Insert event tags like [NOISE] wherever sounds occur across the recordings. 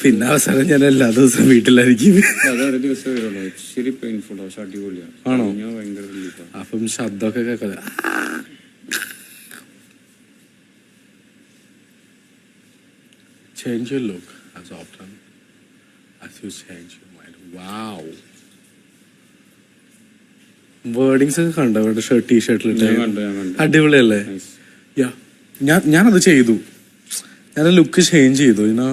പിന്നെ അവസാനം ഞാൻ എല്ലാ ദിവസവും വീട്ടിലായിരിക്കും. അത് ഒരു ദിവസം വരുള്ളൂ. ഇച്ചിരി പെയിൻഫുൾ പക്ഷെ അടിപൊളിയാണ് ആണോ? ഞാൻ ഭയങ്കര റിലീഫാണ് അപ്പം ശബ്ദമൊക്കെ കേൾക്കുന്നത് change your look as often as you change your mind wow wordings ഒക്കെ കണ്ടോ? ഷർട്ട് ടീ ഷർട്ടിലിട്ട് ഞാൻ കണ്ടു ഞാൻ കണ്ടു. അടിപൊളിയല്ലേ? Nice. യാ ഞാൻ ഞാനത് ചെയ്തു. ഞാൻ ലുക്ക് ചേഞ്ച് ചെയ്തു ഇനോ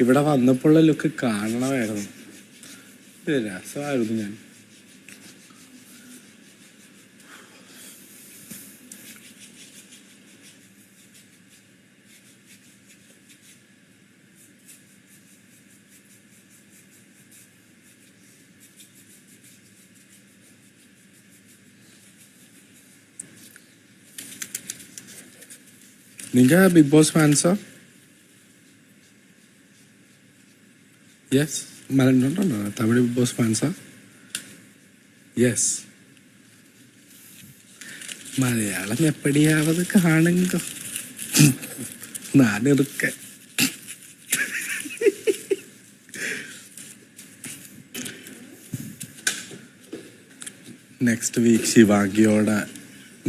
ഇവിടെ വന്നപ്പോഴുള്ള ലുക്ക് കാണണമായിരുന്നു. രസമായിരുന്നു ഞാൻ. നിങ്ങൾ ബിഗ് ബോസ് ഫാൻസാ Yes. No, no, no. Tamil Boss ഫാൻസാ yes Malayalam എപ്പടിയാവത് കാണുങ്ക? നാനെടുക്ക. നെക്സ്റ്റ് വീക്ക് ശിവാംഗിയോടെ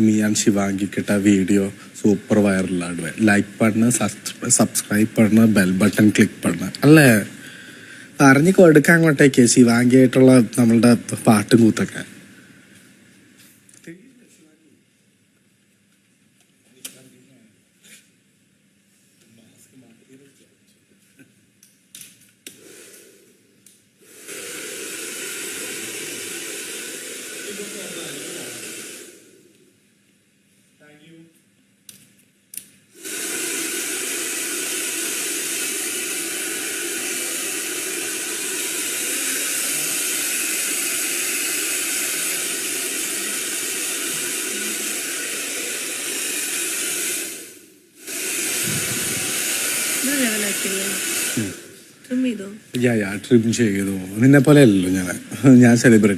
മീ ആൻഡ് ശിവാംഗിക്കിട്ട വീഡിയോ സൂപ്പർ വൈറലാണ് ലൈക്ക് പണ്ണ് സബ്സ്ക്രൈബ് പണ്ണ് ബെൽ ബട്ടൺ ക്ലിക്ക് പണ്ണ്. അല്ലേ? അറിഞ്ഞു കൊടുക്കാൻ അങ്ങോട്ടേക്ക് ശിവാംഗിയായിട്ടുള്ള നമ്മളുടെ പാട്ടും കൂത്തൊക്കെ. Thank ലെവലാക്കിയല്ലേ ട്രിം ചെയ്തോ? യാ യാ ട്രിം ചെയ്തു? നിന്നെ പോലെ അല്ലല്ലോ [LAUGHS] ഞാൻ ഞാൻ സെലിബ്രിറ്റി